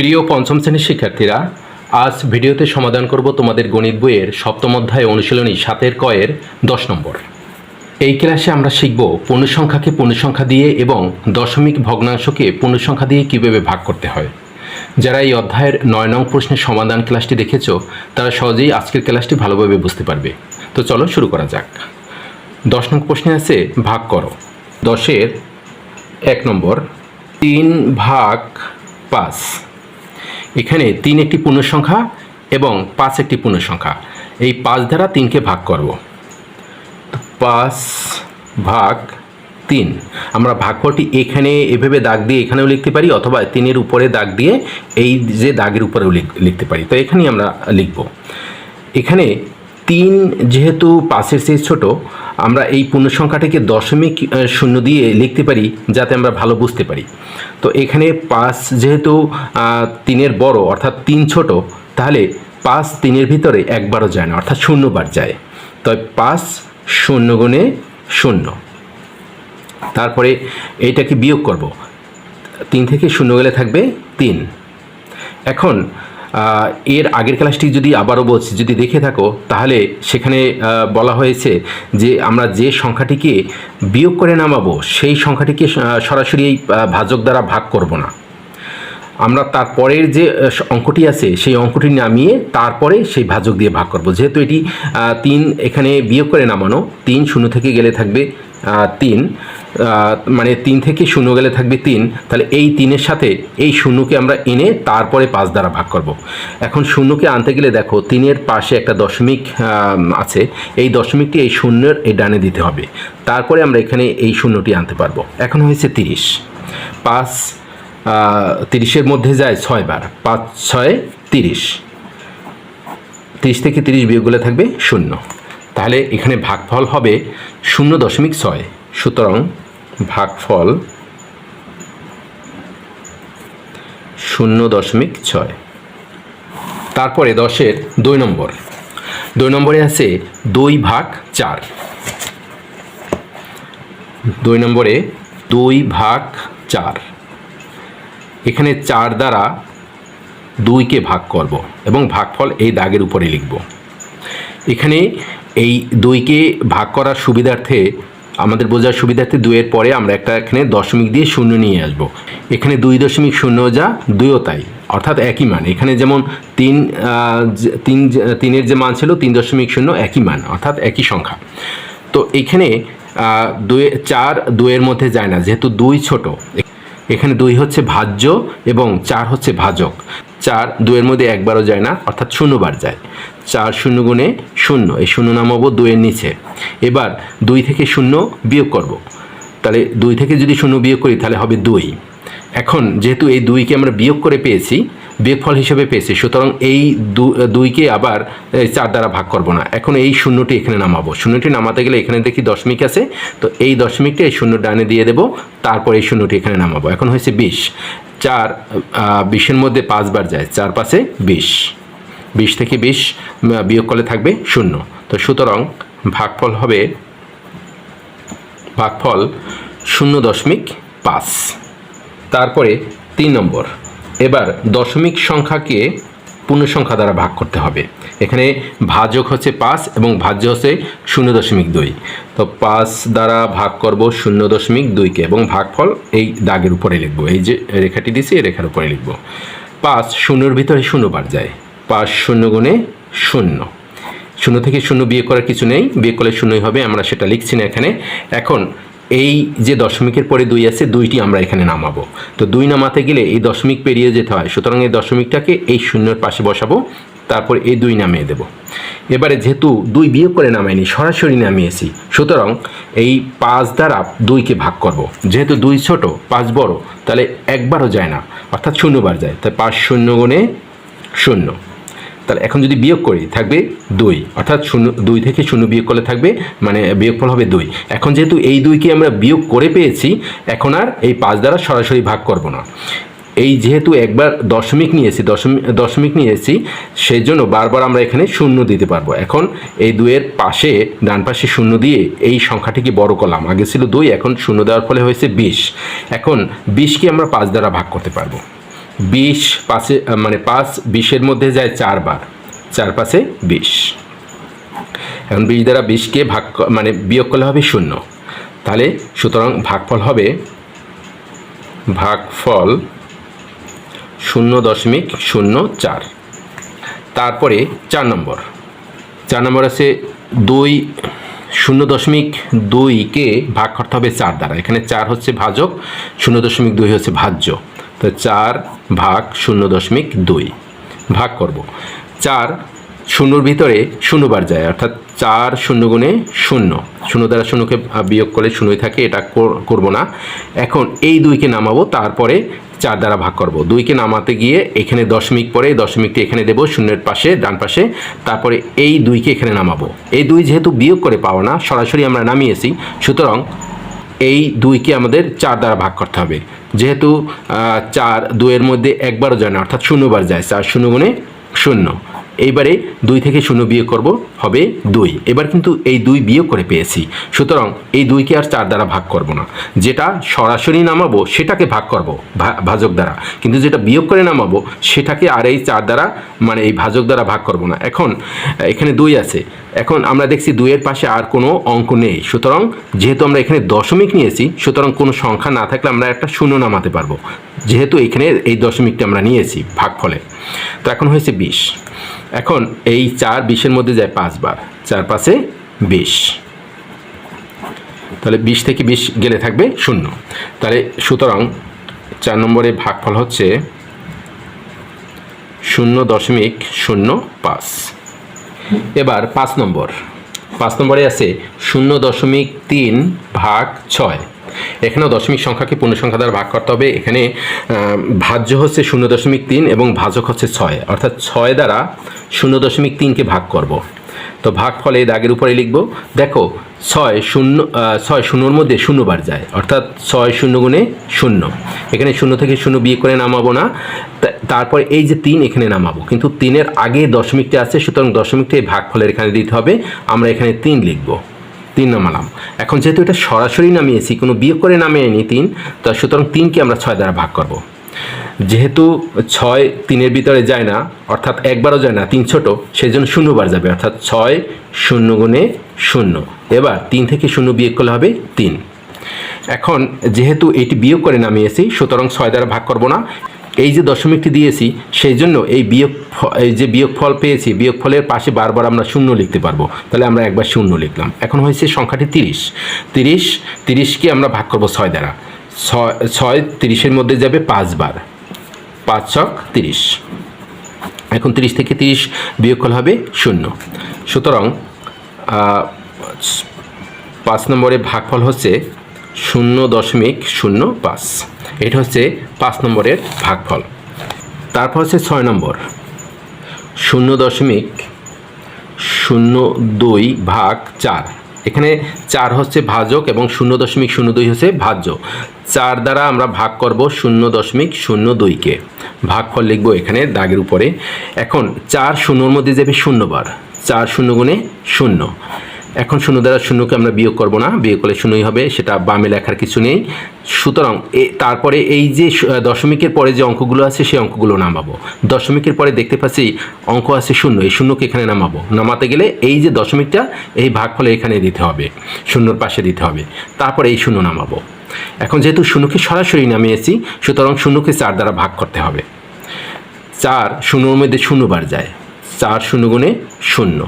প্রিয় পঞ্চম শ্রেণির শিক্ষার্থীরা, আজ ভিডিওতে সমাধান করব তোমাদের গণিত বইয়ের সপ্তম অধ্যায় অনুশীলনী সাতের কয়ের দশ নম্বর। এই ক্লাসে আমরা শিখব পূর্ণসংখ্যাকে পূর্ণসংখ্যা দিয়ে এবং দশমিক ভগ্নাংশকে পূর্ণসংখ্যা দিয়ে কীভাবে ভাগ করতে হয়। যারা এই অধ্যায়ের নয় নং প্রশ্নের সমাধান ক্লাসটি দেখেছ, তারা সহজেই আজকের ক্লাসটি ভালোভাবে বুঝতে পারবে। তো চলো শুরু করা যাক। দশ নং প্রশ্নে আছে, ভাগ করো। দশের এক নম্বর, তিন ভাগ পাঁচ। এখানে তিন একটি পূর্ণ সংখ্যা এবং পাঁচ একটি পূর্ণ সংখ্যা। এই পাঁচ দ্বারা তিনকে ভাগ করব। পাঁচ ভাগ তিন। আমরা ভাগফলটি এখানে এভাবে দাগ দিয়ে এখানেও লিখতে পারি অথবা তিনের উপরে দাগ দিয়ে এই যে দাগের উপরেও লিখ- লিখতে পারি। তো এখানেই আমরা লিখব। এখানে তিন যেহেতু পাঁচের চেয়ে ছোট, আমরা এই পূর্ণ সংখ্যাটাকে দশমিক শূন্য দিয়ে লিখতে পারি যাতে আমরা ভালো বুঝতে পারি। তো এখানে পাঁচ যেহেতু তিনের বড় অর্থাৎ তিন ছোট, তাহলে পাঁচ তিনের ভিতরে একবারও যায় না, অর্থাৎ শূন্যবার যায়। তো পাঁচ শূন্য গুণে শূন্য। তারপরে এইটাকে বিয়োগ করব। তিন থেকে শূন্য গেলে থাকবে তিন। এখন এর আগের ক্লাসটি যদি আবারও বলছি, যদি দেখে থাকো, তাহলে সেখানে বলা হয়েছে যে আমরা যে সংখ্যাটিকে বিয়োগ করে নামাবো, সেই সংখ্যাটিকে সরাসরি এই ভাজক দ্বারা ভাগ করব না। আমরা তারপরের যে অঙ্কটি আছে, সেই অঙ্কটি নামিয়ে তারপরে সেই ভাজক দিয়ে ভাগ করব। যেহেতু এটি তিন এখানে বিয়োগ করে নামানো, তিন শূন্য থেকে গেলে থাকবে তিন। মানে তিন থেকে শূন্য গেলে থাকবে তিন, তাহলে এই তিনের সাথে এই শূন্যকে আমরা এনে তারপরে পাঁচ দ্বারা ভাগ করব। এখন শূন্যকে আনতে গেলে দেখো, তিনের পাশে একটা দশমিক আছে। এই দশমিকটি এই শূন্যের এই ডানে দিতে হবে। তারপরে আমরা এখানে এই শূন্যটি আনতে পারব। এখন হয়েছে তিরিশ। পাঁচ তিরিশের মধ্যে যায় ছয়বার পাঁচ, ছয়, তিরিশ। তিরিশ থেকে তিরিশ বিয়োগগুলো থাকবে শূন্য। তাহলে এখানে ভাগফল হবে শূন্য দশমিক ছয়। সুতরাং ভাগফল শূন্য দশমিক ছয়। তারপরে দশের দুই নম্বর। দুই নম্বরে আছে দুই ভাগ চার। দুই নম্বরে দুই ভাগ চার। এখানে চার দ্বারা দুইকে ভাগ করব এবং ভাগফল এই দাগের উপরে লিখব। এখানে এই দুইকে ভাগ করার সুবিধার্থে আমাদের বোঝার সুবিধার্থে দুয়ের পরে আমরা একটা এখানে দশমিক দিয়ে শূন্য নিয়ে আসব। এখানে দুই দশমিক শূন্য যা, দুইও তাই, অর্থাৎ একই মান। এখানে যেমন তিন তিন তিনের যে মান ছিল, তিন দশমিক শূন্য একই মান, অর্থাৎ একই সংখ্যা। তো এখানে দুয়ে চার দুয়ের মধ্যে যায় না, যেহেতু দুই ছোট। এখানে দুই হচ্ছে ভাজ্য এবং চার হচ্ছে ভাজক। চার দুয়ের মধ্যে একবারও যায় না, অর্থাৎ শূন্যবার যায়। চার শূন্য গুণে শূন্য, এই শূন্য নামাবো দুয়ের নিচে। এবার দুই থেকে শূন্য বিয়োগ করব। তাহলে দুই থেকে যদি শূন্য বিয়োগ করি, তাহলে হবে দুই। এখন যেহেতু এই দুইকে আমরা বিয়োগ করে পেয়েছি বিয়োগফল হিসেবে পেয়েছি। সুতরাং এই দুইকে আবার চার দ্বারা ভাগ করব না। এখন এই শূন্যটি এখানে নামাবো। শূন্যটি নামাতে গেলে এখানে দেখি দশমিক আছে। তো এই দশমিকটা এই শূন্য ডানে দিয়ে দেবো। তারপর এই শূন্যটি এখানে নামাবো। এখন হয়েছে বিশ। চার বিশের মধ্যে পাঁচবার যায়। চার পাশে বিশ। বিশ থেকে বিশ বিয়োগ করলে থাকবে শূন্য। তো সুতরাং ভাগফল হবে, ভাগফল শূন্য দশমিক পাঁচ। তারপরে তিন নম্বর। এবার দশমিক সংখ্যাকে পূর্ণ সংখ্যা দ্বারা ভাগ করতে হবে। এখানে ভাজক হচ্ছে পাঁচ এবং ভাজ্য হচ্ছে শূন্য দশমিক দুই। তো পাঁচ দ্বারা ভাগ করব শূন্য দশমিক দুইকে এবং ভাগফল এই দাগের উপরে লিখব। এই যে রেখাটি দিয়েছি এই রেখার উপরে লিখব। পাঁচ শূন্যর ভিতরে শূন্য বার যায়। পাঁচ শূন্য গুণে শূন্য। শূন্য থেকে শূন্য বিয়ে করার কিছু নেই। বিয়ে করলে শূন্যই হবে, আমরা সেটা লিখছি না এখানে। এখন এই যে দশমিকের পরে দুই আছে, দুইটি আমরা এখানে নামাবো। তো দুই নামাতে গেলে এই দশমিক পেরিয়ে যেতে হয়। সুতরাং এই দশমিকটাকে এই শূন্যর পাশে বসাবো, তারপর এই দুই নামিয়ে দেব। এবারে যেহেতু দুই বিয়োগ করে নামাইনি, সরাসরি নামিয়েছি, সুতরাং এই পাঁচ দ্বারা দুইকে ভাগ করব। যেহেতু দুই ছোট, পাঁচ বড়, তাহলে একবারও যায় না, অর্থাৎ শূন্যবার যায়। তাই পাঁচ শূন্য গুণে শূন্য। তাহলে এখন যদি বিয়োগ করি, থাকবে দুই। অর্থাৎ শূন্য, দুই থেকে শূন্য বিয়োগ করলে থাকবে মানে বিয়োগফল হবে দুই। এখন যেহেতু এই দুইকে আমরা বিয়োগ করে পেয়েছি, এখন আর এই পাঁচ দ্বারা সরাসরি ভাগ করব না। এই যেহেতু একবার দশমিক নিয়েছি দশমিক দশমিক নিয়েছি সেই জন্য বারবার আমরা এখানে শূন্য দিতে পারব। এখন এই দুইয়ের পাশে, ডান পাশে শূন্য দিয়ে এই সংখ্যাটিকে বড় করলাম? আগে ছিল দুই, এখন শূন্য দেওয়ার ফলে হয়েছে বিশ। এখন বিশকে আমরা পাঁচ দ্বারা ভাগ করতে পারব। বিশ পাশে মানে পাঁচ বিশের মধ্যে যায় চারবার। চার পাশে বিশ। এখন বিশ দ্বারা বিশকে ভাগ মানে বিয়োগ করলে হবে শূন্য। তাহলে সুতরাং ভাগফল হবে ভাগফল শূন্য দশমিক শূন্য চার। তারপরে চার নম্বর। চার নম্বর আছে দুই, শূন্য দশমিক দুইকে ভাগ করতে হবে চার দ্বারা। এখানে চার হচ্ছে ভাজক, শূন্য দশমিক দুই হচ্ছে ভাজ্য। তো চার ভাগ শূন্য দশমিক দুই। ভাগ করব। চার শূন্যর ভিতরে শূন্যবার যায়, অর্থাৎ চার শূন্য গুণে শূন্য। শূন্য দ্বারা শূন্যকে বিয়োগ করলে শূন্যই থাকে, এটা কর- করব না। এখন এই দুইকে নামাবো, তারপরে চার দ্বারা ভাগ করব। দুইকে নামাতে গিয়ে এখানে দশমিক পরে দশমিকটি এখানে দেবো, শূন্যের পাশে, ডান পাশে। তারপরে এই দুইকে এখানে নামাবো। এই দুই যেহেতু বিয়োগ করে পাবো না, সরাসরি আমরা নামিয়েছি। সুতরাং এই দুইকে আমাদের চার দ্বারা ভাগ করতে হবে। যেহেতু চার দুইয়ের মধ্যে একবারও যায় না, অর্থাৎ শূন্যবার যায়, চার শূন্য গুণে শূন্য। এইবারে দুই থেকে শূন্য বিয়োগ করব, হবে দুই। এবার কিন্তু এই দুই বিয়োগ করে পেয়েছি। সুতরাং এই দুইকে আর চার দ্বারা ভাগ করব না। যেটা সরাসরি নামাবো, সেটাকে ভাগ করব ভাজক দ্বারা। কিন্তু যেটা বিয়োগ করে নামাবো, সেটাকে আর এই চার দ্বারা মানে এই ভাজক দ্বারা ভাগ করব না। এখন, এখানে দুই আছে। এখন আমরা দেখছি দুইয়ের পাশে আর কোনো অঙ্ক নেই। সুতরাং যেহেতু আমরা এখানে দশমিক নিয়েছি, সুতরাং কোনো সংখ্যা না থাকলে আমরা একটা শূন্য নামাতে পারব। যেহেতু এখানে এই দশমিকটা আমরা নিয়েছি ভাগ ভাগফলে। তো এখন হয়েছে বিশ। এখন এই চার বিশের মধ্যে যায় পাঁচবার। চার পাশে বিশ। তাহলে বিশ থেকে বিশ গেলে থাকবে শূন্য। তাহলে সুতরাং চার নম্বরে ভাগফল হচ্ছে শূন্য দশমিক শূন্য পাঁচ। এবার পাঁচ নম্বর। পাঁচ নম্বরে আছে শূন্য দশমিক তিন ভাগ ছয়। এখানেও দশমিক সংখ্যাকে পূর্ণ সংখ্যা দ্বারা ভাগ করতে হবে। এখানে ভাজ্য হচ্ছে শূন্য দশমিক তিন এবং ভাজক হচ্ছে ছয়। অর্থাৎ ছয় দ্বারা শূন্য দশমিক তিনকে ভাগ করব। তো ভাগ ফলে দাগের উপরে লিখব, দেখো, ছয় শূন্য ছয় শূন্যর মধ্যে শূন্যবার যায়। অর্থাৎ ছয় শূন্য গুণে শূন্য। এখানে শূন্য থেকে শূন্য বিয়ে করে নামাবো না। তারপরে এই যে তিন এখানে নামাবো। কিন্তু তিনের আগে দশমিকটা আছে, সুতরাং দশমিকটা এই ভাগ ফলের এখানে দিতে হবে। আমরা এখানে তিন লিখব। তিন নামালাম। এখন যেহেতু এটা সরাসরি নামিয়েছি, কোনো বিয়োগ করে নামিয়ে নি তিন, তা সুতরাং তিনকে আমরা ছয় দ্বারা ভাগ করব। যেহেতু ছয় তিনের ভিতরে যায় না, অর্থাৎ একবারও যায় না, তিন ছোট সেই জন্য শূন্যবার যাবে, অর্থাৎ ছয় শূন্য গুণে শূন্য। এবার তিন থেকে শূন্য বিয়োগ করলে হবে তিন। এখন যেহেতু এটি বিয়োগ করে নামিয়েছি, সুতরাং ছয় দ্বারা ভাগ করব না। এই যে দশমিকটি দিয়েছি, সেই জন্য এই বিয়োগ এই যে বিয়োগ ফল পেয়েছি, বিয়োগ ফলের পাশে বারবার আমরা শূন্য লিখতে পারব। তাহলে আমরা একবার শূন্য লিখলাম। এখন হয়েছে সংখ্যাটি তিরিশ। তিরিশ, তিরিশকে আমরা ভাগ করব ছয় দ্বারা। ছয় ছয় তিরিশের মধ্যে যাবে পাঁচবার। পাঁচ ছক তিরিশ। এখন তিরিশ থেকে তিরিশ বিয়োগ করলে হবে শূন্য। সুতরাং পাঁচ নম্বরে ভাগফল হচ্ছে শূন্য দশমিক শূন্য পাঁচ। এটা হচ্ছে পাঁচ নম্বরের ভাগফল। তারপর হচ্ছে ছয় নম্বর। শূন্য দশমিক শূন্য দুই ভাগ চার। এখানে চার হচ্ছে ভাজক এবং শূন্য দশমিক শূন্য দুই হচ্ছে ভাজ্য। চার দ্বারা আমরা ভাগ করব শূন্য দশমিক শূন্য দুইকে ভাগফল লিখব এখানে দাগের উপরে। এখন চার শূন্যর মধ্যে যাবে শূন্যবার। চার শূন্য গুণে শূন্য। এখন শূন্য দ্বারা শূন্যকে আমরা বিয়োগ করব না, বিয়োগ করলে শূন্যই হবে, সেটা বামে লেখার কিছু নেই। সুতরাং তারপরে এই যে দশমিকের পরে যে অঙ্কগুলো আছে, সেই অঙ্কগুলো নামাবো। দশমিকের পরে দেখতে পাচ্ছি অঙ্ক আছে শূন্য, এই শূন্যকে এখানে নামাবো। নামাতে গেলে এই যে দশমিকটা, এই ভাগফলে এখানে দিতে হবে, শূন্যর পাশে দিতে হবে। তারপরে এই শূন্য নামাবো। এখন যেহেতু শূন্যকে সরাসরি নামিয়েছি, সুতরাং শূন্যকে চার দ্বারা ভাগ করতে হবে। চার শূন্যর মধ্যে শূন্যবার যায়, চার শূন্য গুণে শূন্য।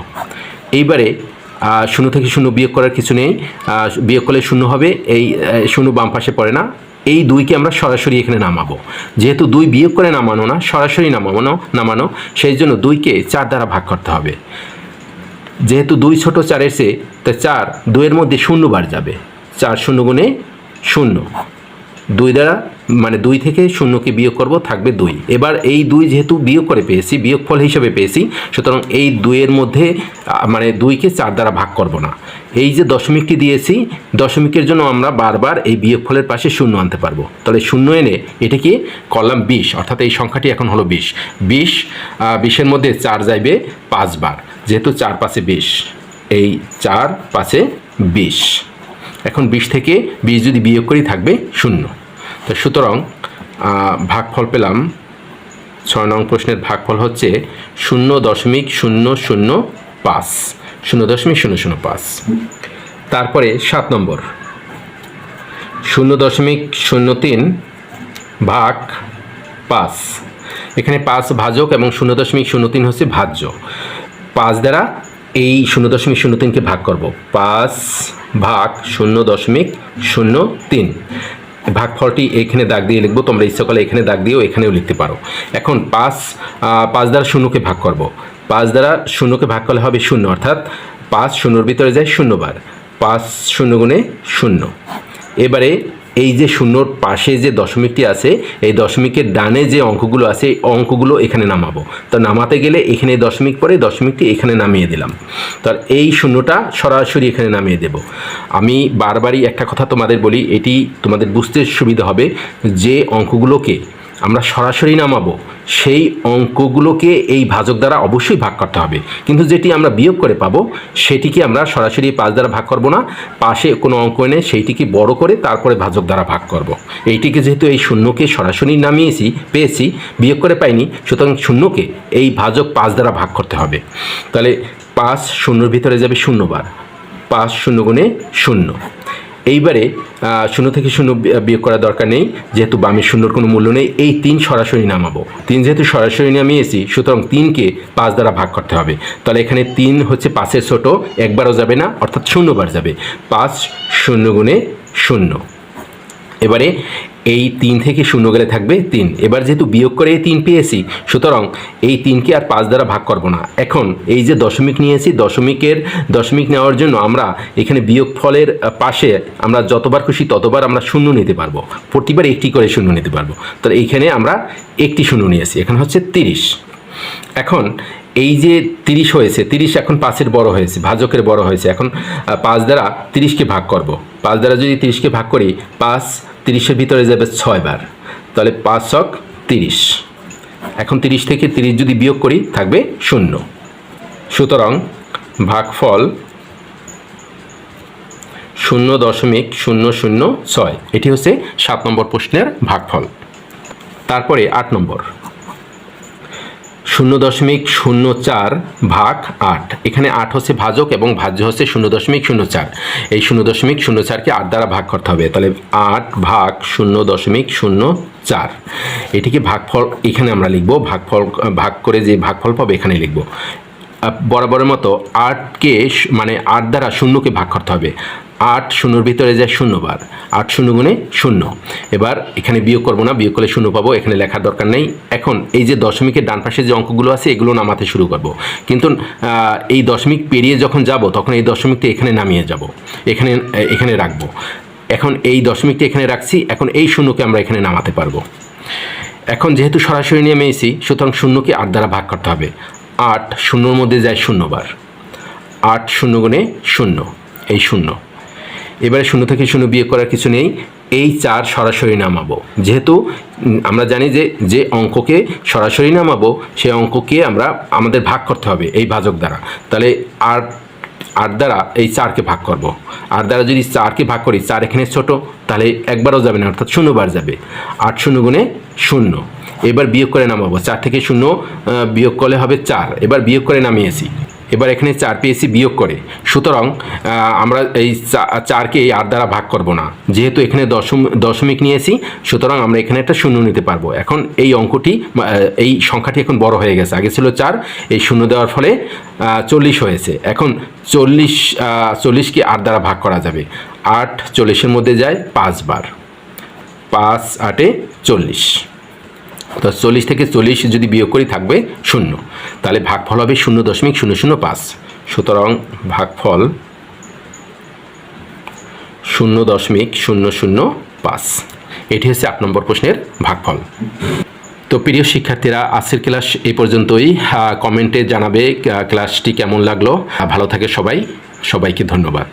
এইবারে শূন্য থেকে শূন্য বিয়োগ করার কিছু নেই। বিয়োগ করলে শূন্য হবে, এই শূন্য বাম পাশে পড়ে না। এই দুইকে আমরা সরাসরি এখানে নামাবো। যেহেতু দুই বিয়োগ করে নামানো না, সরাসরি নামানো নামানো, সেই জন্য দুইকে চার দ্বারা ভাগ করতে হবে। যেহেতু দুই ছোট চার এসে, তা চার দুইয়ের মধ্যে শূন্য বার যাবে। চার শূন্য গুণে শূন্য। দুই দ্বারা মানে দুই থেকে শূন্যকে বিয়োগ করব, থাকবে দুই। এবার এই দুই যেহেতু বিয়োগ করে পেয়েছি বিয়োগ ফল হিসেবে পেয়েছি, সুতরাং এই দুইয়ের মধ্যে মানে দুইকে চার দ্বারা ভাগ করব না। এই যে দশমিকটি দিয়েছি, দশমিকের জন্য আমরা বারবার এই বিয়োগ ফলের পাশে শূন্য আনতে পারব। তাহলে শূন্য এনে এটাকে করলাম বিশ, অর্থাৎ এই সংখ্যাটি এখন হলো বিশ। বিশ বিশের মধ্যে চার যাইবে পাঁচবার, যেহেতু চার পাশে বিশ, এই চার পাশে বিশ। এখন বিশ থেকে বিশ যদি বিয়োগ করি থাকবে শূন্য। সুতরাং ভাগফল পেলাম। ছয় নং প্রশ্নের ভাগফল হচ্ছে শূন্য দশমিক শূন্য শূন্য পাঁচ। শূন্য দশমিক শূন্য শূন্য পাঁচ। তারপরে সাত নম্বর। শূন্য দশমিক শূন্য তিন ভাগ পাঁচ। এখানে পাঁচ ভাজক এবং শূন্য দশমিক শূন্য তিন হচ্ছে ভাজ্য। পাঁচ দ্বারা এই শূন্য দশমিক শূন্য তিনকে ভাগ করব। পাঁচ ভাগ শূন্য দশমিক শূন্য তিন। ভাগফলটি এখানে দাগ দিয়ে লিখব, তোমরা ইচ্ছা এখানে দাগ দিয়েও এখানেও লিখতে পারো। এখন পাঁচ পাঁচ দ্বারা শূন্যকে ভাগ করব। পাঁচ দ্বারা শূন্যকে ভাগ করলে হবে শূন্য, অর্থাৎ পাঁচ শূন্যর ভিতরে যায় শূন্যবার। পাঁচ শূন্য গুণে শূন্য। এবারে এই যে শূন্যর পাশে যে দশমিকটি আছে, এই দশমিকের ডানে যে অঙ্কগুলো আছে, এই অঙ্কগুলো এখানে নামাবো। তো নামাতে গেলে এখানে দশমিক পরে দশমিকটি এখানে নামিয়ে দিলাম। তার এই শূন্যটা সরাসরি এখানে নামিয়ে দেব। আমি বারবারই একটা কথা তোমাদের বলি, এটি তোমাদের বুঝতে সুবিধা হবে যে অঙ্কগুলোকে আমরা সরাসরি নামাবো। সেই অঙ্কগুলোকে এই ভাজক দ্বারা অবশ্যই ভাগ করতে হবে। কিন্তু যেটি আমরা বিয়োগ করে পাবো, সেটিকে আমরা সরাসরি পাঁচ দ্বারা ভাগ করব না। পাশে কোনো অঙ্ক এনে সেইটিকে বড় করে তারপরে ভাজক দ্বারা ভাগ করব। এইটিকে যেহেতু এই শূন্যকে সরাসরি নামিয়েছি, পেয়েছি, বিয়োগ করে পাইনি, সুতরাং শূন্যকে এই ভাজক পাঁচ দ্বারা ভাগ করতে হবে। তাহলে পাঁচ শূন্যর ভিতরে যাবে শূন্যবার। পাঁচ শূন্য গুণে শূন্য। এইবারে শূন্য থেকে শূন্য বিয়োগ করার দরকার নেই, যেহেতু বামের শূন্যর কোনো মূল্য নেই, এই তিন সরাসরি নামাবো। তিন যেহেতু সরাসরি নামিয়েছি সুতরাং তিনকে পাঁচ দ্বারা ভাগ করতে হবে। তাহলে এখানে তিন হচ্ছে পাঁচের ছোট, একবারও যাবে না, অর্থাৎ শূন্যবার যাবে। পাঁচ শূন্য গুণে শূন্য। এবারে এই তিন থেকে শূন্য গেলে থাকবে তিন। এবার যেহেতু বিয়োগ করে এই তিন পেয়েছি, সুতরাং এই তিনকে আর পাঁচ দ্বারা ভাগ করব না। এখন এই যে দশমিক নিয়েছি, দশমিকের, দশমিক নেওয়ার জন্য আমরা এখানে বিয়োগ ফলের পাশে আমরা যতবার খুশি ততবার আমরা শূন্য নিতে পারব। প্রতিবার একটি করে শূন্য নিতে পারব। তাহলে এইখানে আমরা একটি শূন্য নিয়েছি, এখানে হচ্ছে তিরিশ। এখন এই যে তিরিশ হয়েছে, তিরিশ এখন পাঁচের বড় হয়েছে, ভাজকের বড় হয়েছে। এখন পাঁচ দ্বারা তিরিশকে ভাগ করব। পাঁচ দ্বারা যদি তিরিশকে ভাগ করি, পাঁচ তিরিশের ভিতরে যাবে ছয়বার। তাহলে পাঁচ ছক তিরিশ। এখন তিরিশ থেকে তিরিশ যদি বিয়োগ করি, থাকবে শূন্য। সুতরাং ভাগফল শূন্য দশমিক শূন্য শূন্য ছয়। এটি হচ্ছে সাত নম্বর প্রশ্নের ভাগফল। তারপরে আট নম্বর। শূন্য দশমিক শূন্য চার ভাগ আট। এখানে আট হচ্ছে ভাজক এবং ভাজ্য হচ্ছে শূন্য দশমিক শূন্য চার। এই শূন্য দশমিক শূন্য চারকে আট দ্বারা ভাগ করতে হবে। তাহলে আট ভাগ শূন্য দশমিক শূন্য চার। এটিকে ভাগফল এখানে আমরা লিখব। ভাগফল, ভাগ করে যে ভাগফল পাবো এখানে লিখব। বরাবরের মতো আটকে মানে আট দ্বারা শূন্যকে ভাগ করতে হবে। আট শূন্যর ভিতরে যায় শূন্যবার আট শূন্য গুণে শূন্য। এবার এখানে বিয়োগ করব না, বিয়োগ করলে শূন্য পাবো, এখানে লেখার দরকার নেই। এখন এই যে দশমিকের ডান পাশে যে অঙ্কগুলো আছে, এগুলো নামাতে শুরু করব। কিন্তু এই দশমিক পেরিয়ে যখন যাব, তখন এই দশমিকটা এখানে নামিয়ে যাব। এখানে এখানে রাখব। এখন এই দশমিকটা এখানে রাখছি, এখন এই শূন্যকে আমরা এখানে নামাতে পারব। এখন যেহেতু সরাসরি নেমে এসেছি সুতরাং শূন্যকে আট দ্বারা ভাগ করতে হবে। আট শূন্যর মধ্যে যায় শূন্যবার আট শূন্য গুণে শূন্য, এই শূন্য। এবারে শূন্য থেকে শূন্য বিয়োগ করার কিছু নেই। এই চার সরাসরি নামাবো। যেহেতু আমরা জানি যে যে অঙ্ককে সরাসরি নামাবো সেই অঙ্ককে আমরা, আমাদের ভাগ করতে হবে এই ভাজক দ্বারা। তাহলে আট আট দ্বারা এই চারকে ভাগ করব। আট দ্বারা যদি চারকে ভাগ করি, চার এখানে ছোট, তাহলে একবারও যাবে না, অর্থাৎ শূন্যবার যাবে। আট শূন্য গুণে শূন্য। এবার বিয়োগ করে নামাবো। চার থেকে শূন্য বিয়োগ করলে হবে চার। এবার বিয়োগ করে নামিয়েছি। এবার এখানে চার পেয়েছি বিয়োগ করে। সুতরাং আমরা এই চারকে এই আট দ্বারা ভাগ করব না। যেহেতু এখানে দশম দশমিক নিয়েছি সুতরাং আমরা এখানে একটা শূন্য নিতে পারব। এখন এই অঙ্কটি এই সংখ্যাটি এখন বড় হয়ে গেছে। আগে ছিল চার, এই শূন্য দেওয়ার ফলে চল্লিশ হয়েছে। এখন চল্লিশ চল্লিশকে আট দ্বারা ভাগ করা যাবে। আট চল্লিশের মধ্যে যায় পাঁচবার। পাঁচ আটে চল্লিশ। তো চল্লিশ থেকে চল্লিশ যদি বিয়োগ করি থাকবে শূন্য। তাহলে ভাগফল হবে শূন্য দশমিক শূন্য শূন্য পাঁচ। সুতরাং ভাগফল শূন্য দশমিক শূন্য শূন্য পাঁচ। এটি হচ্ছে আট নম্বর প্রশ্নের ভাগফল। তো প্রিয় শিক্ষার্থীরা, আজকের ক্লাস এই পর্যন্তই। কমেন্টে জানাবে ক্লাসটি কেমন লাগল। ভালো থাকে সবাই। সবাইকে ধন্যবাদ।